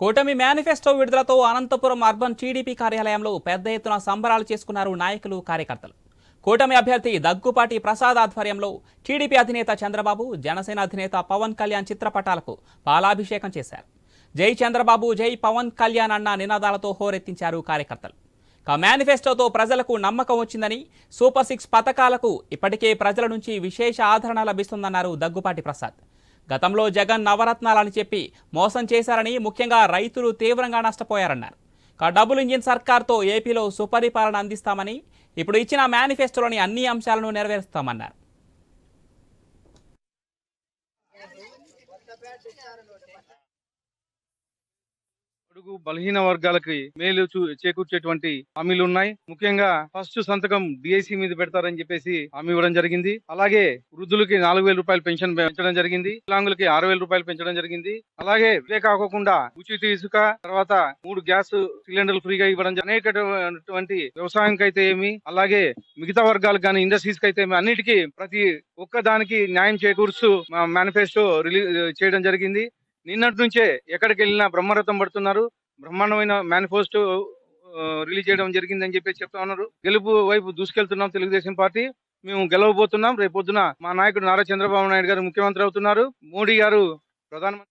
కూటమి మేనిఫెస్టో విడుదలతో Anantapuram urban TDP కార్యాలయంలో పెద్ద ఎత్తున సంబరాలు చేసుకున్నారు నాయకులు కార్యకర్తలు. కూటమి అభ్యర్థి దగ్గుపాటి ప్రసాద్ ఆధ్వర్యంలో టీడీపీ అధినేత చంద్రబాబు జనసేన అధినేత పవన్ కళ్యాణ్ చిత్రపటాలకు పాలాభిషేకం చేశారు. జై చంద్రబాబు జై పవన్ కళ్యాణ్ అన్న నినాదాలతో హోరెత్తించారు కార్యకర్తలు. మేనిఫెస్టోతో ప్రజలకు నమ్మకం వచ్చిందని సూపర్ సిక్స్ పథకాలకు ఇప్పటికే ప్రజల నుంచి విశేష ఆదరణ లభిస్తుందన్నారు దగ్గుపాటి ప్రసాద్. గతంలో జగన్ నవరత్నాలని చెప్పి మోసం చేశారని ముఖ్యంగా రైతులు తీవ్రంగా నష్టపోయారన్నారు. డబుల్ ఇంజిన్ సర్కార్తో ఏపీలో సుపరిపాలన అందిస్తామని ఇప్పుడు ఇచ్చిన మేనిఫెస్టోలోని అన్ని అంశాలను నెరవేరుస్తామన్నారు. అడుగు బలహీన వర్గాలకి మేలు చూ- చేకూర్చేటువంటి హామీలు ఉన్నాయి. ముఖ్యంగా ఫస్ట్ సంతకం డిఐసి మీద పెడతారని చెప్పేసి హామీ ఇవ్వడం జరిగింది. అలాగే వృద్ధులకి నాలుగు వేల రూపాయలు పెన్షన్ పెంచడం జరిగింది. వికలాంగులకి ఆరు వేల రూపాయలు పెంచడం జరిగింది. అలాగే ఇదే కాకుండా ఉచిత ఇసుక తర్వాత మూడు గ్యాస్ సిలిండర్లు ఫ్రీగా ఇవ్వడం అనేకటువంటి వ్యవసాయంకి అయితే ఏమి అలాగే మిగతా వర్గాలకు కానీ ఇండస్ట్రీస్కి అయితే ఏమి అన్నిటికీ ప్రతి ఒక్క దానికి న్యాయం చేకూరుస్తూ మేనిఫెస్టో రిలీజ్ చేయడం జరిగింది. నిన్నటి నుంచే ఎక్కడికి వెళ్ళినా బ్రహ్మరథం పడుతున్నారు. బ్రహ్మాండమైన మేనిఫెస్టో రిలీజ్ చేయడం జరిగిందని చెప్పి చెప్తా ఉన్నారు. గెలుపు వైపు దూసుకెళ్తున్నాం తెలుగుదేశం పార్టీ. మేము గెలవబోతున్నాం. రేపు పొద్దున మా నాయకుడు నారా చంద్రబాబు నాయుడు గారు ముఖ్యమంత్రి అవుతున్నారు. మోడీ గారు ప్రధానమంత్రి